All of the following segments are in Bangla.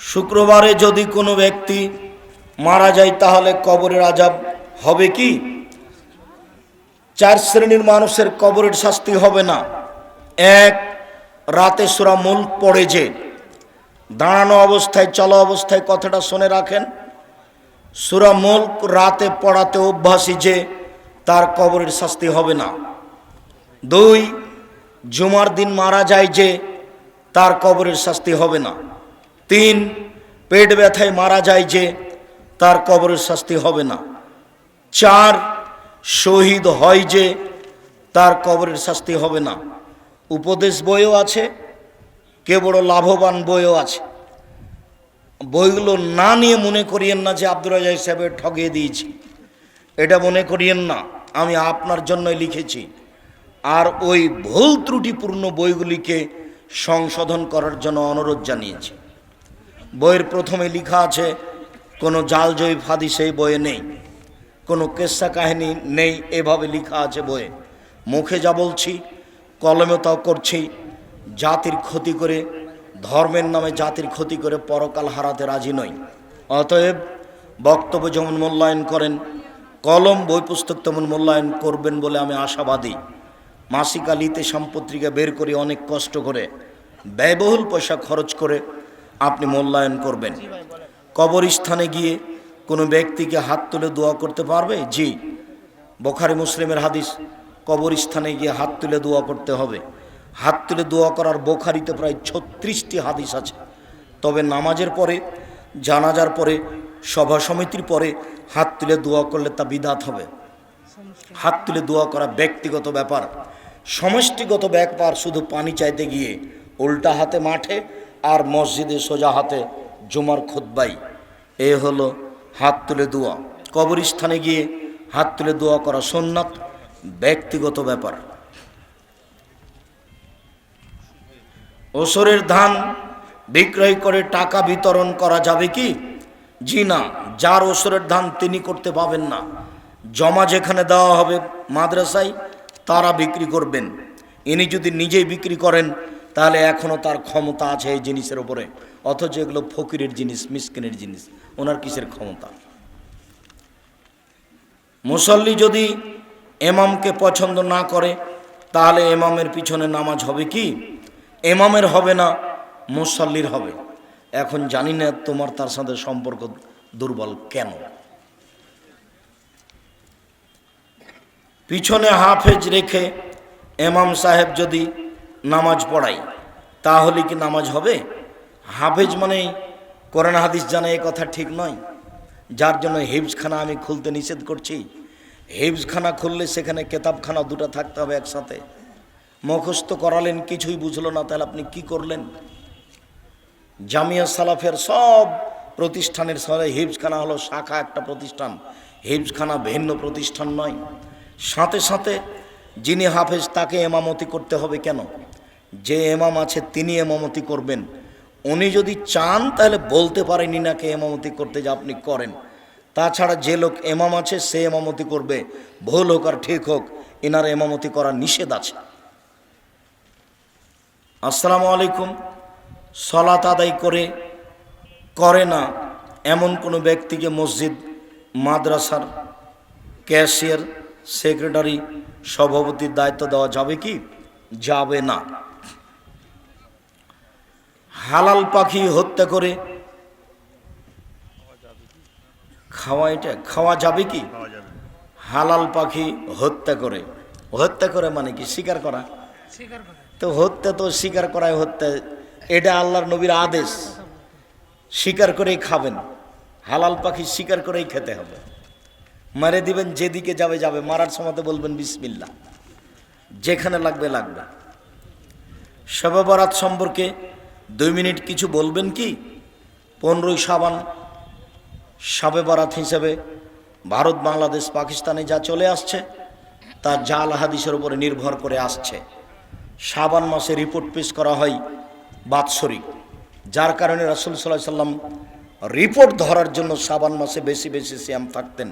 শুক্রবারে যদি কোনো ব্যক্তি মারা যায়, তাহলে কবরের আজাব হবে কি? চার শ্রেণির মানুষের কবরের শাস্তি হবে না। এক, রাতে সুরা মূল পড়ে যে, দাঁড়ানো অবস্থায়, চলা অবস্থায় কথাটা শুনে রাখেন। সুরা মুল্ক রাতে পড়াতে অভ্যাসী যে, তার কবরের শাস্তি হবে না। দুই, জুমার দিন মারা যায় যে, তার কবরের শাস্তি হবে না। তিন, পেট ব্যথায় মারা যায় যে তার কবরের শাস্তি হবে না। চার, শহীদ হয় যে তার কবরের শাস্তি হবে না। উপদেশ বইও আছে কে বড় লাভবান বইও আছে। বইগুলো না নিয়ে মনে করিয়েন না যে আব্দুল রাজা হিসাবে ঠগিয়ে দিয়েছি। এটা মনে করিয়েন না, আমি আপনার জন্যই লিখেছি। আর ওই ভুল ত্রুটিপূর্ণ বইগুলিকে সংশোধন করার জন্য অনুরোধ জানিয়েছি। বইয়ের প্রথমে লেখা আছে, কোনো জাল জয়ী ফাদি সেই বইয়ে নেই, কোনো কেসা কাহিনী নেই, এভাবে লেখা আছে বইয়ে। মুখে যা বলছি কলমে তাও করছি, জাতির ক্ষতি করে, ধর্মের নামে জাতির ক্ষতি করে পরকাল হারাতে রাজি নই। অতএব বক্তব্য যেমন মূল্যায়ন করেন, কলম, বই পুস্তক তেমন মূল্যায়ন করবেন বলে আমি আশাবাদী। মাসিক আলিতে সম্পত্রিকা বের করি অনেক কষ্ট করে, ব্যয়বহুল পয়সা খরচ করে আপনি মূল্যায়ন করবেন। কবরস্থানে গিয়ে কোনো ব্যক্তিকে হাত তুলে দোয়া করতে পারবে? জি। বোখারি মুসলিমের হাদিস, কবরস্থানে গিয়ে হাত তুলে দোয়া করতে হবে। হাত তুলে দোয়া করার বোখারিতে প্রায় ছত্রিশটি হাদিস আছে। তবে নামাজের পরে, জানাজার পরে, সভা সমিতির পরে হাত তুলে দোয়া করলে তা বিদাত হবে। হাত তুলে দোয়া করা ব্যক্তিগত ব্যাপার। সমষ্টিগত ব্যাপার, শুধু পানি চাইতে গিয়ে। উল্টা হাতে মাঠে আর মসজিদে সোজা হাতে জুমার খুদ্বাই এ হলো হাত তুলে দোয়া। কবরস্থানে গিয়ে হাত তুলে দোয়া করা সোননাথ ব্যক্তিগত ব্যাপার। ওসরের ধান বিক্রয় করে টাকা বিতরণ করা যাবে কি? জি না, যার ওসরের ধান তিনি করতে পাবেন না। জমা যেখানে দেওয়া হবে মাদ্রাসায়, তারা বিক্রি করবেন। ইনি যদি নিজেই বিক্রি করেন তাহলে এখনও তার ক্ষমতা আছে এই জিনিসের ওপরে অথচ এগুলো ফকিরের জিনিস, মিসকিনের জিনিস। ওনার কিসের ক্ষমতা? মুসল্লি যদি এমামকে পছন্দ না করে, তাহলে এমামের পিছনে নামাজ হবে কি? এমামের হবে না, মুসল্লির হবে। এখন জানি না তোমার তার সাথে সম্পর্ক দুর্বল কেন। পিছনে হাফেজ রেখে এমাম সাহেব যদি নামাজ পড়াই। তাহলে কি নামাজ হবে? হাফেজ মানে কোরআন হাদিস জানা এ কথা ঠিক নয়। যার জন্য হিফজখানা আমি খুলতে নিষেধ করছি। হিফজখানা খুললে সেখানে কেতাবখানা দুটো থাকতে হবে একসাথে। মুখস্থ করালেন, কিছুই বুঝলো না, তাহলে আপনি কি করলেন? জামিয়া সালাফের সব প্রতিষ্ঠানের সঙ্গে হিফজখানা হলো শাখা একটা প্রতিষ্ঠান। হিফজখানা ভিন্ন প্রতিষ্ঠান নয়। সাথে সাথে যিনি হাফেজ তাকে এমামতি করতে হবে কেন? যে এমাম আছে তিনি এমামতি করবেন। উনি যদি চান, তাহলে বলতে পারেন ইনাকে এমামতি করতে যে আপনি করেন। তাছাড়া যে লোক এমাম আছে, সে এমামতি করবে। ভুল হোক আর ঠিক হোক ইনার এমামতি করা নিষেধ আছে। আসসালামু আলাইকুম। সলাত আদায় করে করে না এমন কোনো ব্যক্তিকে মসজিদ, মাদ্রাসার ক্যাশিয়ার সেক্রেটারি, সভাপতির দায়িত্ব দেওয়া যাবে কি? যাবে না। হালাল পাখি হত্যা করে। খাওয়া এটা খাওয়া যাবে কি? হালাল পাখি হত্যা করে। হত্যা করে মানে কি? শিকার করা। তো হত্যা তো স্বীকার করায় হত্যা। এটা আল্লাহর নবীর আদেশ। স্বীকার করেই খাবেন। হালাল পাখি স্বীকার করেই খেতে হবে। মারে দিবেন যেদিকে যাবে যাবে। মারার সময় বলবেন বিসমিল্লা যেখানে লাগবে লাগবে। শবে বরাত সম্পর্কে দুই মিনিট কিছু বলবেন কি? পনেরোই সাবান শবে বারাত হিসেবে ভারত, বাংলাদেশ, পাকিস্তানে যা চলে আসছে, তা জাল হাদিসের উপরে নির্ভর করে আসছে। সাবান মাসে রিপোর্ট পেশ করা হয় বাৎসরিক। যার কারণে রাসুল সাল্লাহ সাল্লাম রিপোর্ট ধরার জন্য সাবান মাসে বেশি বেশি শ্যাম থাকতেন।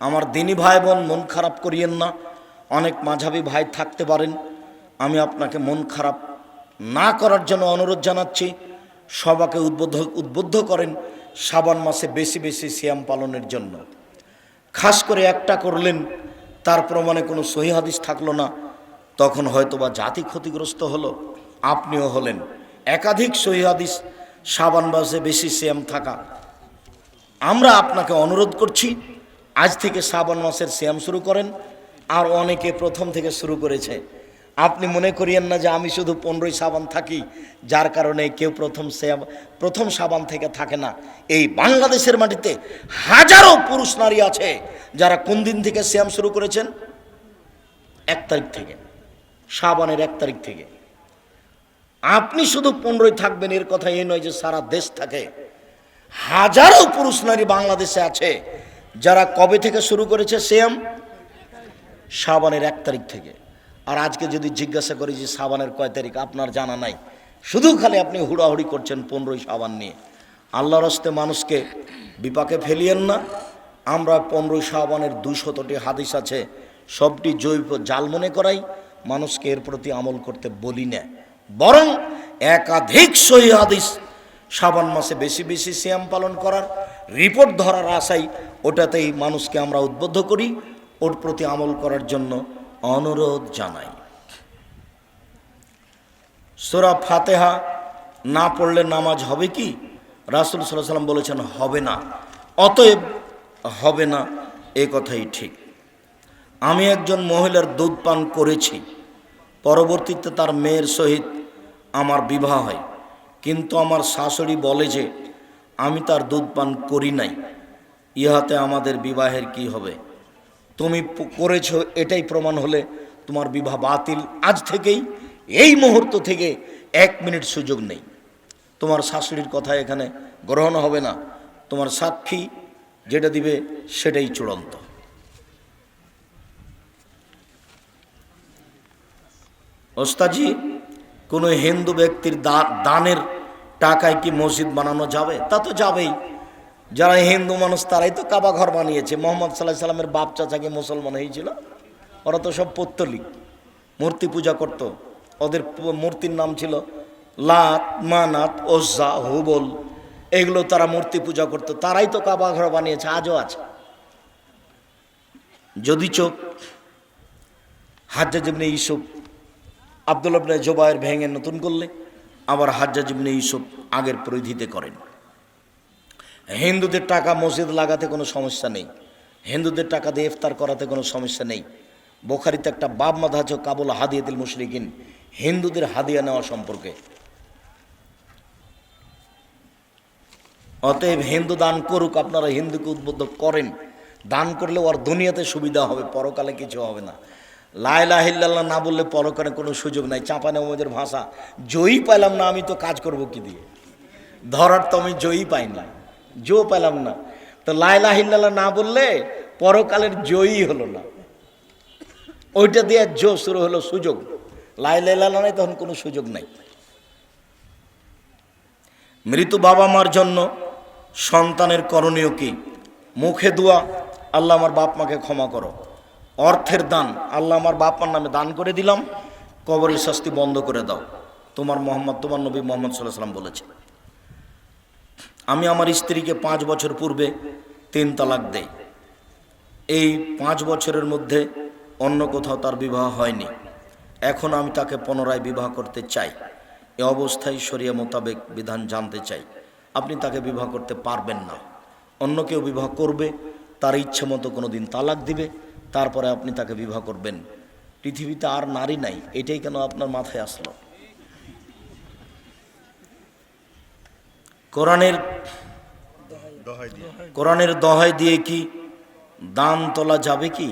আমার দিনী ভাই বোন মন খারাপ করিয়েন না। অনেক মাঝাবি ভাই থাকতে পারেন। আমি আপনাকে মন খারাপ না করার জন্য অনুরোধ জানাচ্ছি। সবাকে উদ্বুদ্ধ উদ্বুদ্ধ করেন শ্রাবণ মাসে বেশি বেশি সিয়াম পালনের জন্য। খাস করে একটা করলেন, তার প্রমাণে কোনো সহি হাদিস থাকল না। তখন হয়তো বা জাতি ক্ষতিগ্রস্ত হলো, আপনিও হলেন। একাধিক সহি হাদিস শ্রাবণ মাসে বেশি সিয়াম থাকা। আমরা আপনাকে অনুরোধ করছি, আজ থেকে শ্রাবণ মাসের শ্যাম শুরু করেন, আর অনেকে প্রথম থেকে শুরু করেছে। আপনি মনে করিয়েন না যে আমি শুধু পনেরোই সাবান থাকি, যার কারণে কেউ প্রথম প্রথম সাবান থেকে থাকে না। এই বাংলাদেশের মাটিতে হাজারো পুরুষ নারী আছে যারা কোন দিন থেকে শ্যাম শুরু করেছেন? এক তারিখ থেকে, সাবানের এক তারিখ থেকে। আপনি শুধু পনেরোই থাকবেন, এর কথা এই নয় যে সারা দেশ থাকে। হাজারো পুরুষ নারী বাংলাদেশে আছে যারা কবে থেকে শুরু করেছে শ্যাম সাবানের এক তারিখ থেকে। আর আজকে যদি জিজ্ঞাসা করি যে সাবানের কয় তারিখ, আপনার জানা নাই। শুধু খালি আপনি হুড়াহুড়ি করছেন পনেরোই সাবান নিয়ে। আল্লাহর হস্তে মানুষকে বিপাকে ফেলিয়েন না। আমরা পনেরোই সাবানের দুশতটি হাদিস আছে, সবটি জৈব জাল মনে করাই, মানুষকে এর প্রতি আমল করতে বলি না। বরং একাধিক সহি হাদিস শ্রাবণ মাসে বেশি বেশি শ্যাম পালন করার রিপোর্ট ধরার আশাই ওটাতেই মানুষকে আমরা উদ্বুদ্ধ করি। ওর প্রতি আমল করার জন্য অনুরোধ জানাই। সোরা ফাতেহা না পড়লে নামাজ হবে কি? রাসুল সাল্লাহ সাল্লাম বলেছেন, হবে না। অতএব হবে না, এ কথাই ঠিক। আমি একজন মহিলার দুধ পান করেছি, পরবর্তীতে তার মেয়ের সহিত আমার বিবাহ হয়। কিন্তু আমার শাশুড়ি বলে যে, আমি তার দুধ পান করি নাই, ইহাতে আমাদের বিবাহের কি হবে? তুমি করেছ এটাই প্রমাণ হলে তোমার বিবাহ বাতিল। আজ থেকেই, এই মুহূর্ত থেকে এক মিনিট সুযোগ নেই। তোমার শাশুড়ির কথা এখানে গ্রহণ হবে না। তোমার সাক্ষী যেটা দিবে সেটাই চূড়ান্ত। ওস্তাজি কোনো হিন্দু ব্যক্তির দানের টাকায় কি মসজিদ বানানো যাবে? তা তো যাবেই। যারা হিন্দু মানুষ, তারাই তো কাবা ঘর বানিয়েছে। মোহাম্মদ সাল্লাহ সাল্লামের বাপ চাচাকে মুসলমান হয়েছিল? ওরা তো সব পত্তলিক মূর্তি পূজা করত। ওদের মূর্তির নাম ছিল লাত, মানাত ওজা হুবল। এগুলো তারা মূর্তি পূজা করত। তারাই তো কাবা ঘর বানিয়েছে, আজও আছে। যদি চোখ হাজ্জাজ ইবনে ইসুফ আব্দুল আবনে জোবায়ের ভেঙে নতুন করলে, আবার হাজ্জাজ ইবনে ইসুফ আগের পরিধিতে করেন। হিন্দুদের টাকা মসজিদ লাগাতে কোনো সমস্যা নেই। হিন্দুদের টাকা দিয়ে ইফতার করাতে কোনো সমস্যা নেই। বোখারিতে একটা বাব মাধা আছে, কাবুল হাদিয়াতিল মুশরিকিন। হিন্দুদের হাদিয়া নেওয়া সম্পর্কে। অতএব হিন্দু দান করুক, আপনারা হিন্দুকে উদ্বুদ্ধ করেন। দান করলে ওর দুনিয়াতে সুবিধা হবে, পরকালে কিছু হবে না। লাইলাহিল্লাহ না বললে পরকালে কোনো সুযোগ নাই। চাঁপা নেমজের ভাষা, জয়ী পাইলাম না, আমি তো কাজ করব কি দিয়ে? ধরার তো আমি জয়ী পাই না। জো পেলাম না। তো লাইলাহিল্লাহ না বললে পরকালের জয়ী হলো না। ওইটা দিয়ে জো শুরু হলো সুযোগ। লাইলাহিল্লাহ নাই, তখন কোনো সুযোগ নাই। মৃত বাবা মার জন্য সন্তানের করণীয় কি? মুখে দোয়া, আল্লাহ আমার বাপ মাকে ক্ষমা করো। অর্থের দান, আল্লাহ আমার বাপ মার নামে দান করে দিলাম। কবরের শাস্তি বন্ধ করে দাও। তোমার মোহাম্মদ, তোমার নবী মোহাম্মদ সাল্লাহ সাল্লাম বলেছে। আমি আমার স্ত্রীকে পাঁচ বছর পূর্বে তিন তালাক দেই। এই পাঁচ বছরের মধ্যে অন্য কোথাও তার বিবাহ হয়নি। এখন আমি তাকে পুনরায় বিবাহ করতে চাই। এ অবস্থায় শরিয়া মোতাবেক বিধান জানতে চাই। আপনি তাকে বিবাহ করতে পারবেন না। অন্য কেউ বিবাহ করবে, তার ইচ্ছে মতো কোনো দিন তালাক দিবে, তারপরে আপনি তাকে বিবাহ করবেন। পৃথিবীতে আর নারী নাই, এটাই কেন আপনার মাথায় আসলো? কোরআনের কোরআনের দহায় দিয়ে কি দান তোলা যাবে কি?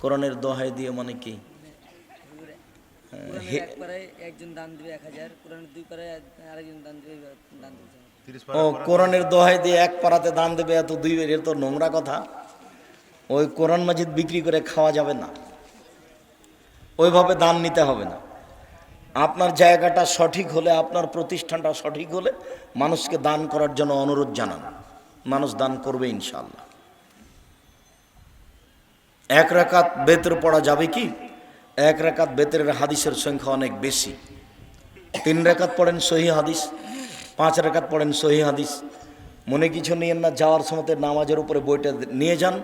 কোরআনের দহায় দিয়ে মানে কি? ও কোরআনের দোহাই দিয়ে এক পাড়াতে দান দেবে এত দুই এর তো নোংরা কথা। ওই কোরআন মাজিদ বিক্রি করে খাওয়া যাবে না। ওইভাবে দান নিতে হবে না। আপনার জায়গাটা সঠিক হলে, আপনার প্রতিষ্ঠানটা সঠিক হলে মানুষকে দান করার জন্য অনুরোধ জানান। মানুষ দান করবে ইনশাল্লাহ এক রাকাত বেতর পড়া যাবে কি? এক রাকাত বেতরের হাদিসের সংখ্যা অনেক বেশি। তিন রেখাত পড়েন সহি হাদিস, পাঁচ রেখাত পড়েন সহি হাদিস। মনে কিছু নিয়েন না, যাওয়ার সময় নামাজের উপরে বইটা নিয়ে যান।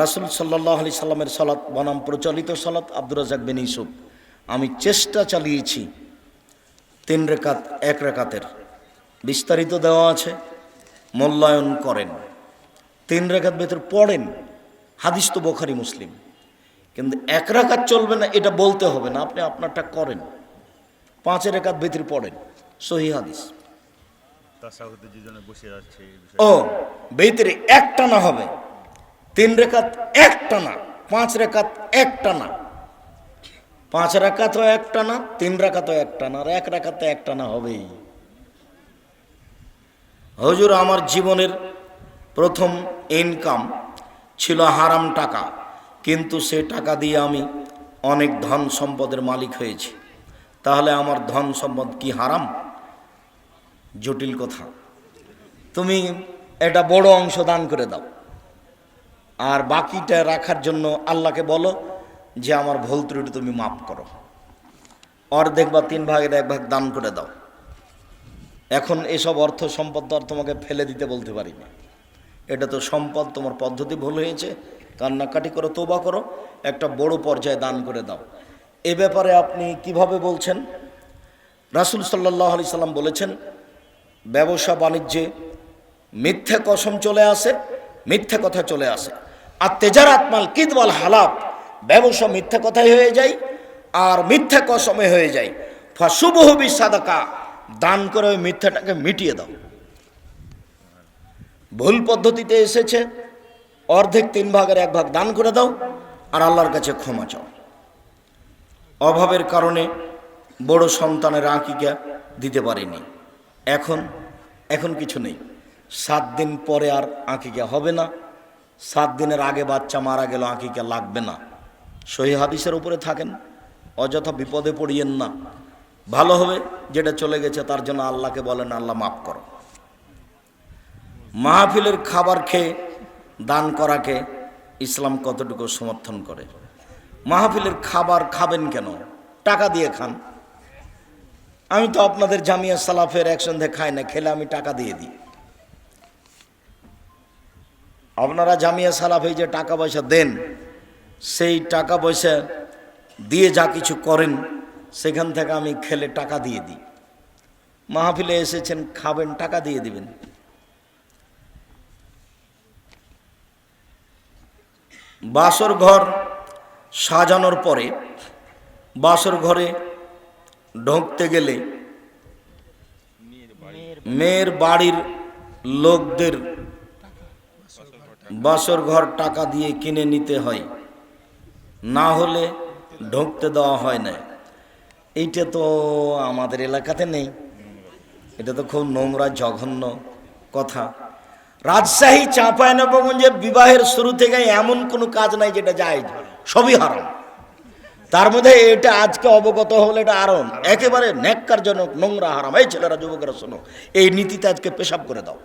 রাসুল সাল্লাহ আলি সাল্লামের সালাত বনাম প্রচলিত সালাত, আব্দুর রাজাক বিন ইসুফ আমি চেষ্টা চালিয়েছি। তিন রেখাত এক রেখাতের। বিস্তারিত দেওয়া আছে মূল্যায়ন করেন। তিন রেখাত ভেতর পড়েন হাদিস তো বোখারি মুসলিম। কিন্তু এক রাকাত চলবে না এটা বলতে হবে না আপনি আপনারটা করেন। পাঁচ রেখাত ভেতর পড়েন সহি হাদিস। ও বেতরে একটা না হবে। তিন রেখাত একটা না পাঁচ রেখাত একটা না। পাঁচ রেখাতও একটা না, তিন রেখাতও একটা না, আর এক রেখাতে একটা না হবেই। হজুর, আমার জীবনের প্রথম ইনকাম ছিল হারাম টাকা, কিন্তু সে টাকা দিয়ে আমি অনেক ধন সম্পদের মালিক হয়েছি। তাহলে আমার ধন সম্পদ কি হারাম? জটিল কথা। তুমি এটা বড় অংশ দান করে দাও। আর বাকিটা রাখার জন্য আল্লাহকে বলো যে আমার ভুল ত্রুটি তুমি মাফ করো। অর্ধেক বা তিন ভাগের এক ভাগ দান করে দাও। এখন এসব অর্থ সম্পদ তো আর তোমাকে ফেলে দিতে বলতে পারি না এটা তো সম্পদ, তোমার পদ্ধতি ভুল হয়েছে। কান্নাকাটি করো, তোবা করো, একটা বড় পর্যায়ে দান করে দাও। এ ব্যাপারে আপনি কীভাবে বলছেন? রাসুল সাল্লাহ আলি সাল্লাম বলেছেন, ব্যবসা বাণিজ্যে মিথ্যে কসম চলে আসে, মিথ্যে কথা চলে আসে। আর তেজারাত মাল কিদবাল হালাপ ব্যবসা মিথ্যা কথাই হয়ে যায় আর মিথ্যা কসমে হয়ে যায়। ফাশুবহবি সাদাকা দান করে ওই মিথ্যাটাকে মিটিয়ে দাও। ভুল পদ্ধতিতে এসেছে, অর্ধেক তিন ভাগের এক ভাগ দান করে দাও আর আল্লাহর কাছে ক্ষমা চাও। অভাবের কারণে বড় সন্তানের আঁকিকা দিতে পারেনি। এখন এখন কিছু নেই। সাত দিন পরে আর আঁকিকা হবে না। সাত দিনের আগে বাচ্চা মারা গেল, আঁকিকা লাগবে না। সহি হাদিসের উপরে থাকেন, অযথা বিপদে পড়িয়েন না। ভালো হবে যেটা চলে গেছে, তার জন্য আল্লাহকে বলেন, আল্লাহ মাফ করো। মাহফিলের খাবার খেয়ে, দান করাকে ইসলাম কতটুকু সমর্থন করে? মাহফিলের খাবার খাবেন কেন? টাকা দিয়ে খান। আমি তো আপনাদের জামিয়া সালাফের একসঙ্গে খাই না, খেলে আমি টাকা দিয়ে দিই। আপনারা জামিয়া সালাফে যে টাকা পয়সা দেন সেই টাকা পয়সা দিয়ে যা কিছু করেন, সেখান থেকে আমি খেলে টাকা দিয়ে দিই। মাহফিলে এসেছেন, খাবেন, টাকা দিয়ে দিবেন। বাসর ঘর সাজানোর পরে, বাসর ঘরে ঢুকতে গেলে মেয়ের বাড়ির লোকদের বাসর ঘর টাকা দিয়ে কিনে নিতে হয়। না হলে ঢুকতে দেওয়া হয় না এইটা তো আমাদের এলাকাতে নেই। এটা তো খুব নোংরা, জঘন্য কথা। রাজশাহী চাঁপায়নবাবগঞ্জে বিবাহের শুরু থেকে এমন কোনো কাজ নাই যেটা যায় সবই হারাম। তার মধ্যে এটা আজকে অবগত হলে এটা আরও একেবারে ন্যাক্কারজনক, নোংরা, হারাম। এই ছেলেরা, যুবকেরা, শোনো, এই নীতিতে আজকে পেশাব করে দাও।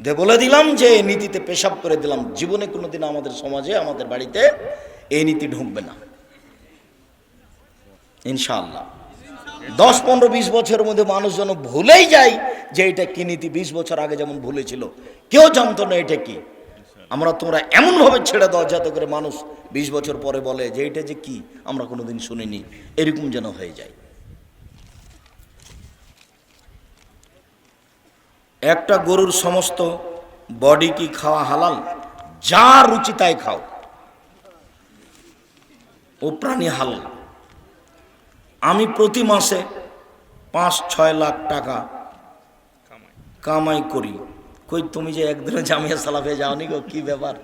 দে বলে দিলাম যে, এই নীতিতে পেশাব করে দিলাম। জীবনে কোনোদিন আমাদের সমাজে, আমাদের বাড়িতে এই নীতি ঢুকবে না। ইনশাআল্লাহ। দশ, পনেরো, বিশ বছরের মধ্যে মানুষ যেন ভুলেই যায় যে এটা কি নীতি। বিশ বছর আগে যেমন ভুলেছিল, কেউ জানতো না এটা কি। আমরা তোমরা এমনভাবে ছেড়ে দাও যাতে করে মানুষ বিশ বছর পরে বলে যে এটা যে কি, আমরা কোনোদিন শুনিনি। এরকম যেন হয়ে যায়। একটা গরুর সমস্ত বডি কি খাওয়া হালাল? যা রুচি তাই খাও। ও প্রাণী হালাল আমি প্রতি মাসে পাঁচ ছয় লাখ টাকা কামাই করি। কই তুমি যে একদিনে জামিয়া সালাফে যাওনি গো কি ব্যাপার?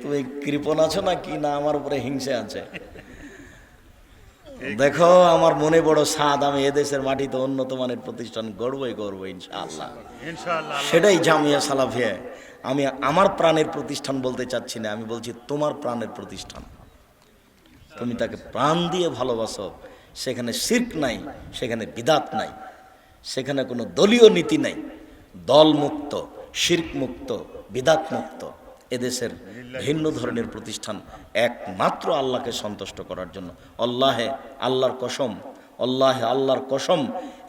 তুমি কৃপণ আছো না কি? না আমার উপরে হিংসে আছে। দেখো আমার মনে বড় স্বাদ আমি এদেশের মাটিতে উন্নত মানের প্রতিষ্ঠান গড়বই গড়বো ইনশাআল্লাহ। ইনশাআল্লাহ সেটাই জামিয়া সালাফিয়া। আমি আমার প্রাণের প্রতিষ্ঠান বলতে চাচ্ছি না আমি বলছি তোমার প্রাণের প্রতিষ্ঠান। তুমি তাকে প্রাণ দিয়ে ভালোবাসো, সেখানে শির্ক নাই, সেখানে বিদাত নাই, সেখানে কোনো দলীয় নীতি নাই। দলমুক্ত শির্ক মুক্ত বিদাত মুক্ত এদেশের ভিন্ন ধরনের প্রতিষ্ঠান একমাত্র আল্লাহকে সন্তুষ্ট করার জন্য। আল্লাহে আল্লাহর কসম, আল্লাহে আল্লাহর কসম,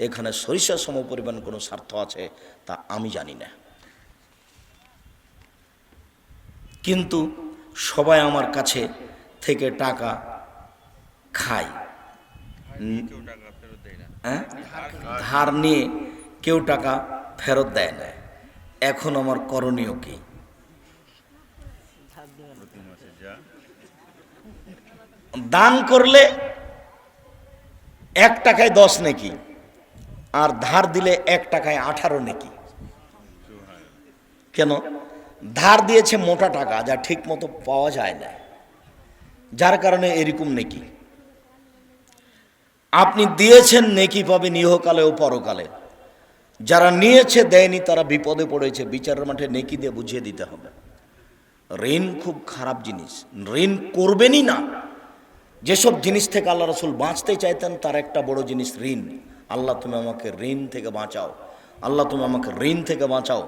এখানে সরিষা সম পরিমাণ কোনো স্বার্থ আছে তা আমি জানি না। কিন্তু সবাই আমার কাছে থেকে টাকা খায়। হ্যাঁ? ধার নিয়ে কেউ টাকা ফেরত দেয় না। এখন আমার করণীয় কি? দান করলে এক টাকায় দশ নেকি আর ধার দিলে এক টাকায় আঠারো নাকি। কেন? ধার দিয়েছে মোটা টাকা যা ঠিক মতো পাওয়া যায় না। যার কারণে এরকম নেকি। আপনি দিয়েছেন নেকি পাবেন ইহকালে ও পরকালে। যারা নিয়েছে, দেয়নি, তারা বিপদে পড়েছে। বিচারের মাঠে নেকি দিয়ে বুঝিয়ে দিতে হবে। ঋণ খুব খারাপ জিনিস। ঋণ করবেনই না। যেসব জিনিস থেকে আল্লাহ রসুল বাঁচতে চাইতেন, তার একটা বড় জিনিস ঋণ। আল্লাহ, তুমি আমাকে ঋণ থেকে বাঁচাও। আল্লাহ, তুমি আমাকে ঋণ থেকে বাঁচাও।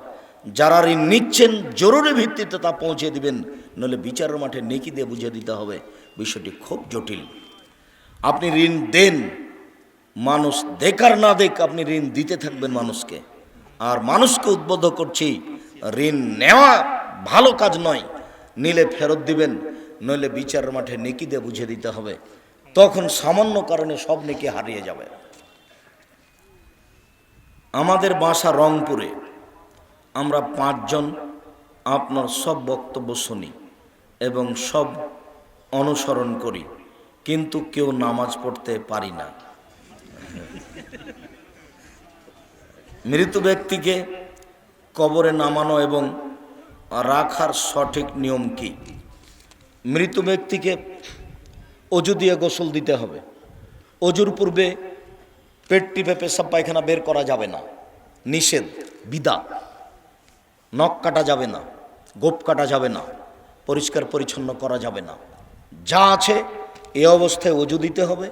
যারা ঋণ নিচ্ছেন, জরুরি ভিত্তিতে তা পৌঁছে দিবেন। নইলে বিচারের মাঠে নেকি দিয়ে বুঝিয়ে দিতে হবে। বিষয়টি খুব জটিল। আপনি ঋণ দেন, মানুষ দেখার না দেখ আপনি ঋণ দিতে থাকবেন মানুষকে। আর মানুষকে উদ্বুদ্ধ করছি, ঋণ নেওয়া ভালো কাজ নয়, নিলে ফেরত দিবেন, নইলে বিচারের মাঠে নেকি দিয়ে বুঝিয়ে দিতে হবে। তখন সামান্য কারণে সব নেকি হারিয়ে যাবে। আমাদের বাসা রংপুরে। আমরা পাঁচজন, আপনার সব বক্তব্য শুনি এবং সব অনুসরণ করি। কিন্তু কেউ নামাজ পড়তে পারি না। মৃত ব্যক্তিকে কবরে নামানো এবং রাখার সঠিক নিয়ম কি? মৃত ব্যক্তিকে অজু দিয়ে গোসল দিতে হবে। অজুর পূর্বে পেটটি টিপে পেশাব পায়খানা বের করা যাবে না। নিষেধ, বিদা। নখ কাটা যাবে না, গোপ কাটা যাবে না পরিষ্কার পরিচ্ছন্ন করা যাবে না। যা আছে এ অবস্থায় অজু দিতে হবে,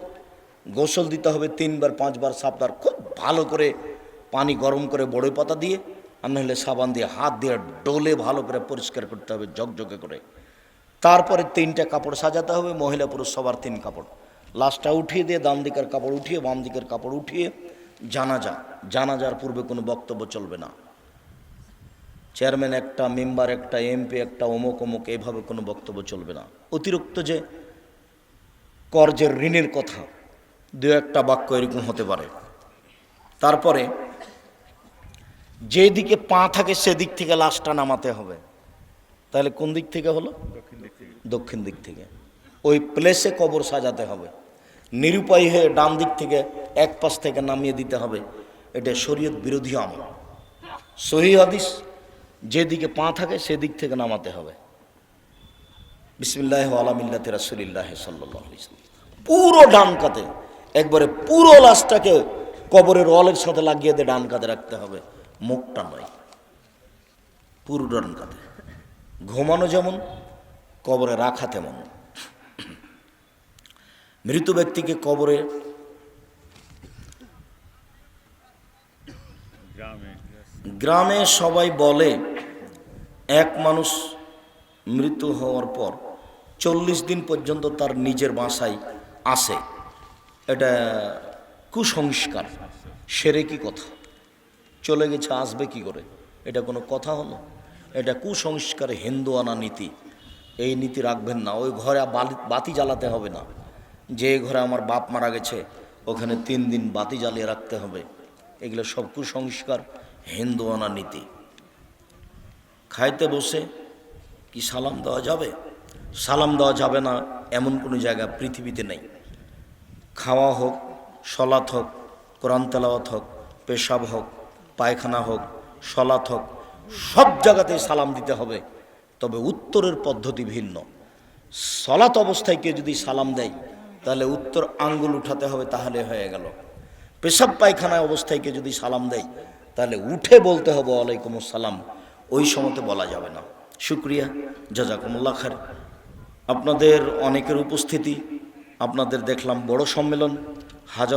গোসল দিতে হবে তিনবার, পাঁচবার, সাতবার, খুব ভালো করে পানি গরম করে বড়ই পাতা দিয়ে আর নাহলে সাবান দিয়ে, হাত দিয়ে ডোলে ভালো করে পরিষ্কার করতে হবে জগজগে করে। তারপরে তিনটা কাপড় সাজাতে হবে, মহিলা পুরুষ সবার তিন কাপড়। লাশটা উঠিয়ে দিয়ে ডান দিকের কাপড় উঠিয়ে, বাম দিকের কাপড় উঠিয়ে জানাজা। জানাজার পূর্বে কোনো বক্তব্য চলবে না। চেয়ারম্যান একটা, মেম্বার একটা, এমপি একটা, অমুক অমুক, এভাবে কোনো বক্তব্য চলবে না। অতিরিক্ত যে কর্জের ঋণের কথা। দু একটা বাক্য এরকম হতে পারে। তারপরে যেদিকে পা থাকে সেদিক থেকে লাশটা নামাতে হবে। তাহলে কোন দিক থেকে হলো? দক্ষিণ দিক থেকে। ওই প্লেসে কবর সাজাতে হবে। নিরুপায় হয়ে ডান দিক থেকে এক পাশ থেকে নামিয়ে দিতে হবে। এটা শরীয়ত বিরোধী আমল। সহি হাদিস যেদিকে পা থাকে সেদিক থেকে নামাতে হবে। বিসমিল্লাহ আলামিল্লাহ রাসুলিল্লাহ সাল্লাহ পুরো ডান কাতে একবারে পুরো লাশটাকে কবরের ওয়ালের সাথে লাগিয়ে দিয়ে ডান কাতে রাখতে হবে মুখটা নয়। পুরো ডান কাতে। ঘুমানো যেমন কবরে রাখা তেমন। মৃত ব্যক্তিকে কবরে গ্রামে। গ্রামে সবাই বলে এক মানুষ মৃত্যু হওয়ার পর চল্লিশ দিন পর্যন্ত তার নিজের বাসায় আসে এটা কুসংস্কার, সেরে কি কথা? চলে গেছে, আসবে কি করে? এটা কোনো কথা হলো? এটা কুসংস্কার হিন্দুয়ানা নীতি। এই নীতি রাখবেন না। ওই ঘরে বাতি জ্বালাতে হবে না। যে ঘরে আমার বাপ মারা গেছে, ওখানে তিন দিন বাতি জ্বালিয়ে রাখতে হবে। এগুলো সব কুসংস্কার হিন্দুয়ানা নীতি। খাইতে বসে কি সালাম দেওয়া যাবে? সালাম দেওয়া যাবে না এমন কোনো জায়গা পৃথিবীতে নেই। খাওয়া হোক, সলাৎ হোক, কোরআন তেলাওয়াত হোক, পেশাব হোক, পায়খানা হোক, সলাৎ হোক, সব জায়গাতেই সালাম দিতে হবে। তবে উত্তরের পদ্ধতি ভিন্ন। সলাৎ অবস্থায় কেউ যদি সালাম দেয়, তাহলে উত্তর আঙ্গুল উঠাতে হবে, তাহলে হয়ে গেল। পেশাব পায়খানা অবস্থায় কেউ যদি সালাম দেয়, তাহলে উঠে বলতে হবে, ওয়ালাইকুম সালাম ওই সময়তে বলা যাবে না। শুক্রিয়া। জাজাকুমুল্লাহ খার আপনাদের অনেকের উপস্থিতি আপনাদের দেখলাম বড় সম্মেলন হাজার